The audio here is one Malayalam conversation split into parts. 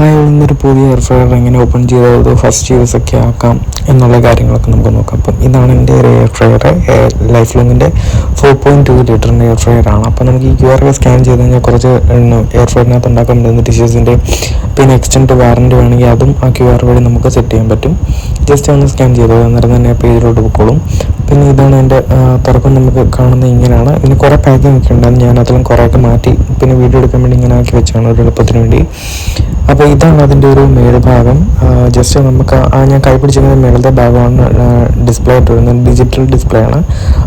ഹായ് ഇന്നൊരു പുതിയ എയർ ഫ്രയർ എങ്ങനെ ഓപ്പൺ ചെയ്തത് ഫസ്റ്റ് യൂസ് ഒക്കെ ആക്കാം എന്നുള്ള കാര്യങ്ങളൊക്കെ നമുക്ക് നോക്കാം. അപ്പം ഇതാണ് എന്റെ ഒരു എയർ ഫ്രയർ ലൈഫ് ലോങ്ങിന്റെ ഫോർ പോയിന്റ് ടു ലിറ്ററിന്റെ എയർ ഫ്രയർ ആണ്. അപ്പോൾ നമുക്ക് ഈ ക്യു ആർ സ്കാൻ ചെയ്ത് കഴിഞ്ഞാൽ കുറച്ച് എയർ ഫ്രയറിനകത്ത് ഉണ്ടാക്കാൻ പറ്റുന്ന ഡിഷസിന്റെ പിന്നെ എക്സ്റ്റൻഡ് വാറന്റി വേണമെങ്കിൽ അതും ആ ക്യു ആർ വഴി നമുക്ക് സെറ്റ് ചെയ്യാൻ പറ്റും. ജസ്റ്റ് ഒന്ന് സ്കാൻ ചെയ്ത് അന്നേരം തന്നെ പേജിലോട്ട് പൊക്കോളും. പിന്നെ ഇതാണ് എന്റെ തുറക്കം നമുക്ക് കാണുന്നത് ഇങ്ങനെയാണ്. ഇനി കുറേ പാക്കിംഗ് ഒക്കെ ഉണ്ടായിരുന്നു ഞാൻ അതിലും കുറേയൊക്കെ മാറ്റി പിന്നെ വീഡിയോ എടുക്കാൻ വേണ്ടി ഇങ്ങനെ ആക്കി വെച്ചാണ് ഒരു എളുപ്പത്തിന് വേണ്ടി. അപ്പോൾ ഇതാണ് അതിന്റെ ഒരു മേൽഭാഗം ജസ്റ്റ് നമുക്ക് ആ ഞാൻ കൈ മേളത്തെ ഭാഗമാണ് ഡിസ്പ്ലേ ആയിട്ട് വരുന്നത് ഡിജിറ്റൽ ഡിസ്പ്ലേ ആണ്.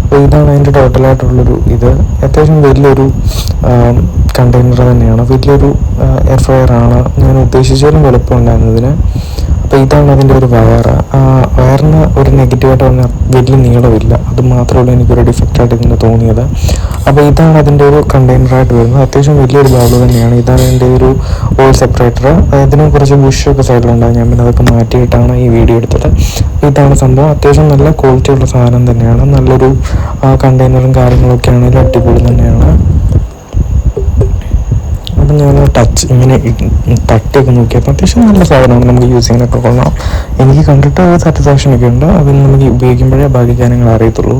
അപ്പോൾ ഇതാണ് അതിന്റെ ടോട്ടലായിട്ടുള്ളൊരു ഇത്. അത്യാവശ്യം വലിയൊരു കണ്ടെയ്നർ തന്നെയാണ്. വലിയൊരു എയർ ഫ്രയർ ആണ്. ഞാൻ ഉദ്ദേശിച്ചാലും വലുപ്പം ഉണ്ടായിരുന്നതിന്. അപ്പോൾ ഇതാണ് അതിന്റെ ഒരു വയർ വയറിന് ഒരു നെഗറ്റീവായിട്ട് പറഞ്ഞാൽ വലിയ നീളമില്ല. അത് മാത്രമല്ല എനിക്കൊരു ഡിഫക്റ്റായിട്ട് ഇതിന് തോന്നിയത്. അപ്പോൾ ഇതാണ് അതിന്റെ ഒരു കണ്ടെയ്നറായിട്ട് വരുന്നത്. അത്യാവശ്യം വലിയൊരു ബൗൾ തന്നെയാണ്. ഇതാണ് എന്റെ ഒരു ഓൾ സെപ്പറേറ്റർ ഇതിനും കുറച്ച് ബുഷൊക്കെ സൈഡിലുണ്ടാകും ഞാൻ പിന്നെ അതൊക്കെ മാറ്റിയിട്ടാണ് ഈ വീഡിയോ എടുത്തത്. ഇതാണ് സംഭവം. അത്യാവശ്യം നല്ല ക്വാളിറ്റി ഉള്ള സാധനം തന്നെയാണ്. നല്ലൊരു കണ്ടെയ്നറും കാര്യങ്ങളൊക്കെ ആണെങ്കിലും അടിപൊളി തന്നെയാണ്. ഞാൻ ടച്ച് ഇങ്ങനെ തട്ടിയൊക്കെ നോക്കിയപ്പോൾ അത്യാവശ്യം നല്ല സാധനമാണ് നമുക്ക് യൂസ് ചെയ്യാനൊക്കെ കൊള്ളാം. എനിക്ക് കണ്ടിട്ട് അത് സാറ്റിസ്ഫാക്ഷൻ ഒക്കെ ഉണ്ട്. അത് നമുക്ക് ഉപയോഗിക്കുമ്പോഴേ ബാക്കി കാര്യങ്ങൾ അറിയത്തുള്ളൂ.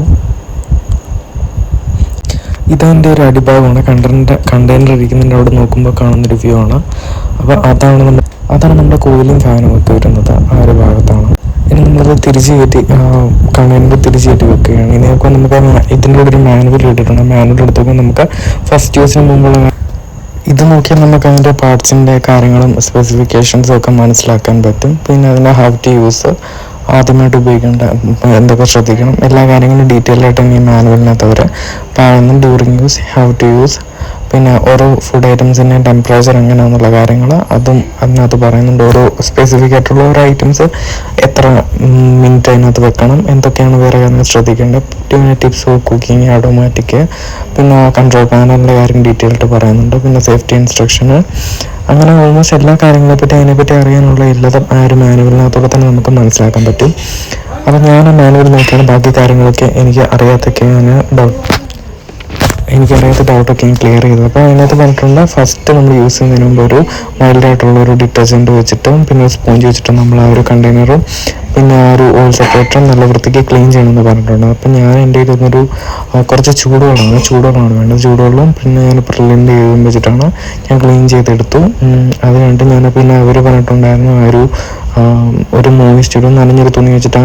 ഇതെന്റെ ഒരു അടിഭാഗമാണ്. കണ്ടെയ്നർ കണ്ടെയ്നർ ഇരിക്കുന്നതിന്റെ അവിടെ നോക്കുമ്പോൾ കാണുന്നൊരു വ്യൂ ആണ്. അപ്പോൾ അതാണ് നമ്മൾ അതാണ് നമ്മുടെ കോയിലും ഫാനും ഒക്കെ വരുന്നത് ആ ഒരു ഭാഗത്താണ്. ഇനി നമ്മളത് തിരിച്ച് കയറ്റി കണ്ടെയ്നർ തിരിച്ച് കയറ്റി വെക്കുകയാണ്. ഇനി നമുക്ക് നമുക്ക് ഇതിന്റെ ഒരു മാനുവൽ ഇട്ടിട്ടുണ്ട്. മാനുവൽ എടുത്തൊക്കെ നമുക്ക് ഫസ്റ്റ് യൂസിന് മുമ്പുള്ള ഇത് നോക്കിയാൽ നമുക്ക് അതിന്റെ പാർട്സിന്റെ കാര്യങ്ങളും സ്പെസിഫിക്കേഷൻസും ഒക്കെ മനസ്സിലാക്കാൻ പറ്റും. പിന്നെ അതിന്റെ ഹൗ ടു യൂസ് ആദ്യമായിട്ട് ഉപയോഗിക്കേണ്ട എന്തൊക്കെ ശ്രദ്ധിക്കണം എല്ലാ കാര്യങ്ങളും ഡീറ്റെയിൽ ആയിട്ട് ഈ മാനുവലിനകത്ത് അവർ പറയുന്നു during use how to use പിന്നെ ഓരോ ഫുഡ് ഐറ്റംസിന്റെ ടെമ്പറേച്ചർ എങ്ങനെയാണെന്നുള്ള കാര്യങ്ങൾ അതും അതിനകത്ത് പറയുന്നുണ്ട്. ഓരോ സ്പെസിഫിക് ആയിട്ടുള്ള ഓരോ ഐറ്റംസ് എത്ര മിനിറ്റ് അതിനകത്ത് വെക്കണം എന്തൊക്കെയാണ് വേറെ കാര്യങ്ങൾ ശ്രദ്ധിക്കേണ്ടത് പിന്നെ ടിപ്സ് കുക്കിംഗ് ഓട്ടോമാറ്റിക് പിന്നെ കൺട്രോൾ പാനലിന്റെ കാര്യം ഡീറ്റെയിൽ ആയിട്ട് പറയുന്നുണ്ട്. പിന്നെ സേഫ്റ്റി ഇൻസ്ട്രക്ഷന് അങ്ങനെ ഓൾമോസ്റ്റ് എല്ലാ കാര്യങ്ങളെ പറ്റി അതിനെപ്പറ്റി അറിയാനുള്ള എല്ലാതും ആ ഒരു മാനുവലിനകത്തോടെ തന്നെ നമുക്ക് മനസ്സിലാക്കാൻ പറ്റും. അപ്പം ഞാൻ ആ മാനുവൽ നോക്കിയാണ്. ബാക്കി കാര്യങ്ങളൊക്കെ എനിക്ക് അറിയാത്തൊക്കെ ഞാൻ ഡൗട്ട് എനിക്കറിയാത്ത ഡൗട്ടൊക്കെ ഞാൻ ക്ലിയർ ചെയ്തു. അപ്പോൾ അതിനകത്ത് പറഞ്ഞിട്ടുണ്ട് ഫസ്റ്റ് നമ്മൾ യൂസ് ചെയ്യുന്നതിന് മുമ്പ് ഒരു മൈൽഡ് ആയിട്ടുള്ള ഒരു ഡിറ്റർജന്റ് വെച്ചിട്ടും പിന്നെ സ്പോഞ്ച് വെച്ചിട്ടും നമ്മൾ ആ ഒരു കണ്ടെയ്നറും പിന്നെ ആ ഒരു ഓയിൽ സെപ്പറേറ്ററും നല്ല വൃത്തിക്ക് ക്ലീൻ ചെയ്യണമെന്ന് പറഞ്ഞിട്ടുണ്ട്. അപ്പോൾ ഞാൻ എന്റെ ഇതൊന്നൊരു കുറച്ച് ചൂടുവെള്ളമാണ്. ചൂടുവെള്ളമാണ് വേണ്ടത്. ചൂടുവെള്ളം പിന്നെ ഞാൻ പ്രിലിന്റെ ചെയ്തു വെച്ചിട്ടാണ് ഞാൻ ക്ലീൻ ചെയ്തെടുത്തു. അത് കണ്ടിട്ട് ഞാൻ പിന്നെ അവർ പറഞ്ഞിട്ടുണ്ടായിരുന്നു ആ ഒരു ഒരു മോയിസ്റ്റ് ഒരു നനഞ്ഞൊരു തുണി വെച്ചിട്ട്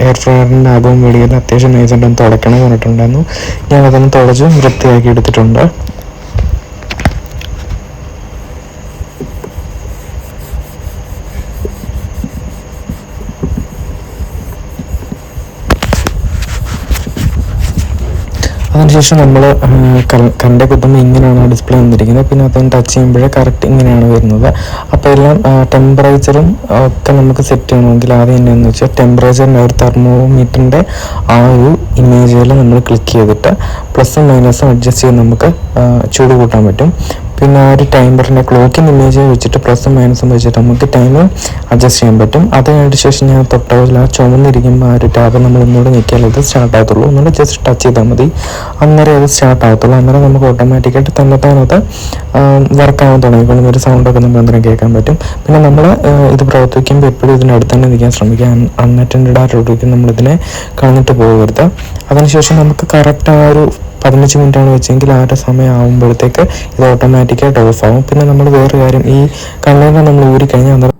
എയർ ഫ്രയറിന്റെ അകവും വെളിയിൽ അത്യാവശ്യം നൈസായിട്ടൊന്ന് തുടയ്ക്കണം പറഞ്ഞിട്ടുണ്ടായിരുന്നു. ഞാൻ അതൊന്ന് തുടച്ച് വൃത്തിയാക്കി എടുത്തിട്ടുണ്ട്. അതിനുശേഷം നമ്മൾ കണ്ട കുത്തുമ്പോൾ ഇങ്ങനെയാണ് ഡിസ്പ്ലേ വന്നിരിക്കുന്നത്. പിന്നെ അതൊന്ന് ടച്ച് ചെയ്യുമ്പോഴേ കറക്റ്റ് ഇങ്ങനെയാണ് വരുന്നത്. അപ്പോൾ എല്ലാം ടെമ്പറേച്ചറും ഒക്കെ നമുക്ക് സെറ്റ് ചെയ്യണമെങ്കിൽ ആദ്യം എന്നാന്ന് വെച്ചാൽ ടെമ്പറേച്ചറിന്റെ ഒരു തെർമോമീറ്ററിന്റെ ആ ഒരു ഇമേജിൽ നമ്മൾ ക്ലിക്ക് ചെയ്തിട്ട് പ്ലസും മൈനസും അഡ്ജസ്റ്റ് ചെയ്ത് നമുക്ക് ചൂട് കൂട്ടാൻ പറ്റും. പിന്നെ ആ ഒരു ടൈമറിന്റെ ക്ലോക്കിന്റെ ഇമേജ് വെച്ചിട്ട് പ്ലസും മൈനസും വെച്ചിട്ട് നമുക്ക് ടൈം അഡ്ജസ്റ്റ് ചെയ്യാൻ പറ്റും. അത് കഴിഞ്ഞ ശേഷം ഞാൻ തൊട്ടതിൽ ആ ചുമന്നിരിക്കുമ്പോൾ ആ ഒരു ടാബ് നമ്മൾ ഒന്നുകൂടെ ഞെക്കിയാൽ ഇത് സ്റ്റാർട്ട് ആകത്തുള്ളൂ. ഒന്നുകൂടെ ജസ്റ്റ് ടച്ച് ചെയ്താൽ മതി. അന്നേരം അത് സ്റ്റാർട്ട് ആകത്തുള്ളൂ. അന്നേരം നമുക്ക് ഓട്ടോമാറ്റിക്കായിട്ട് തന്നെത്താനത് വർക്ക് ആവാൻ തുടങ്ങിക്കൊള്ളും ഒരു സൗണ്ടൊക്കെ നമുക്ക് അന്നേരം കേൾക്കാൻ പറ്റും. പിന്നെ നമ്മൾ ഇത് പ്രവർത്തിക്കുമ്പോൾ എപ്പോഴും ഇതിന്റെ അടുത്ത് തന്നെ നിൽക്കാൻ ശ്രമിക്കുക. അൺഅറ്റൻഡഡ് റോഡിലേക്ക് നമ്മളിതിനെ കളഞ്ഞിട്ട് പോകരുത്. അതിനുശേഷം നമുക്ക് കറക്റ്റ് ആ ഒരു പതിനഞ്ച് മിനിറ്റാണ് വെച്ചെങ്കിൽ ആ ഒരു സമയം ആകുമ്പോഴത്തേക്ക് ഇത് ഓട്ടോമാറ്റിക്കായിട്ട് ഓഫ് ആവും. പിന്നെ നമ്മൾ വേറെ കാര്യം ഈ കണ്ടെയ്നർ നമ്മൾ ഊരി കഴിഞ്ഞാൽ